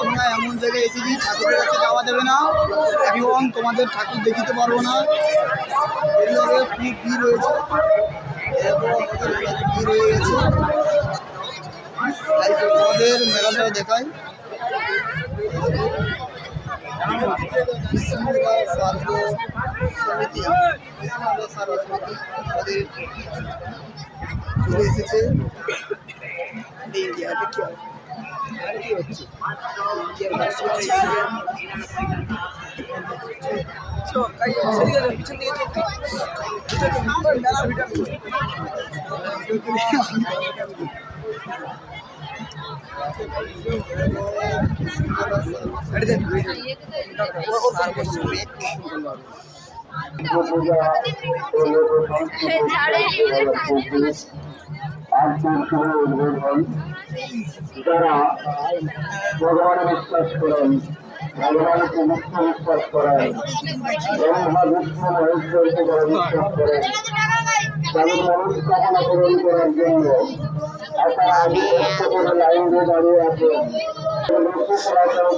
আমরা এমন জায়গায় এসেছি ঠাকুরের কাছে যাওয়া দেবে না, এবং তোমাদের ঠাকুর দেখিতে পারব না হয়েছে এরপর আমাদের মেলাতে ভিড় হয়ে গেছে তোমাদের মেলাটা দেখাই। বিষ্ণুরা সার্ব সমিতি বিষ্ণুরা সার্ব সমিতি আমাদের চলে এসেছে ইন্ডিয়াতে কি হবে? আর কি হচ্ছে ইন্ডিয়ার ভাষা হচ্ছে যারা ভগবানে বিশ্বাস করেন ভগবানকে মুক্ত বিশ্বাস করেন ব্রহ্মা বিষ্ণু মহেশ্বরকে যারা বিশ্বাস করেন তাদের পূরণ করার জন্য আপনারা আগে কষ্ট করে লাইন দিয়ে দাঁড়িয়ে আছেন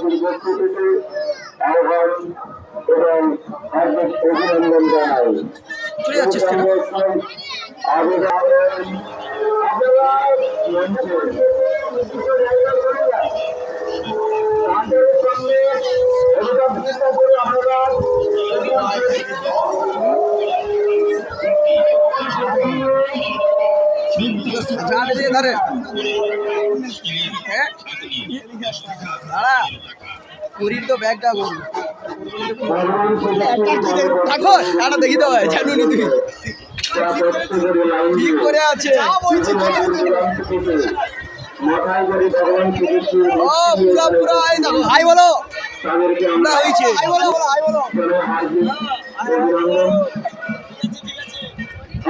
উপস্থিতিতে আহ্বান এবং হার্দিক অভিনন্দন জানাই চলে যাচ্ছিস কেন? আবেদন আপনারা জানে হ্যাঁ পুরীর তো ব্যাগটা টাটা দেখি তো জানুনি তুই ঠিক করে আছে ও পুরা পুরা এই দেখো হাই বলো পুরা হয়েছে বলো বলো হাই বলো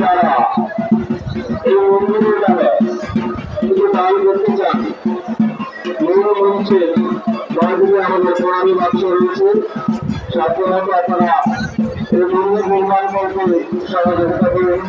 যারা এই নামে কিছু দান করতে চান। মূল মঞ্চে বাদিকে আমাদের প্রণামী বাক্স রয়েছে। সাধারণত আপনারা এই মন্দির নির্মাণ করতে সহযোগিতা করুন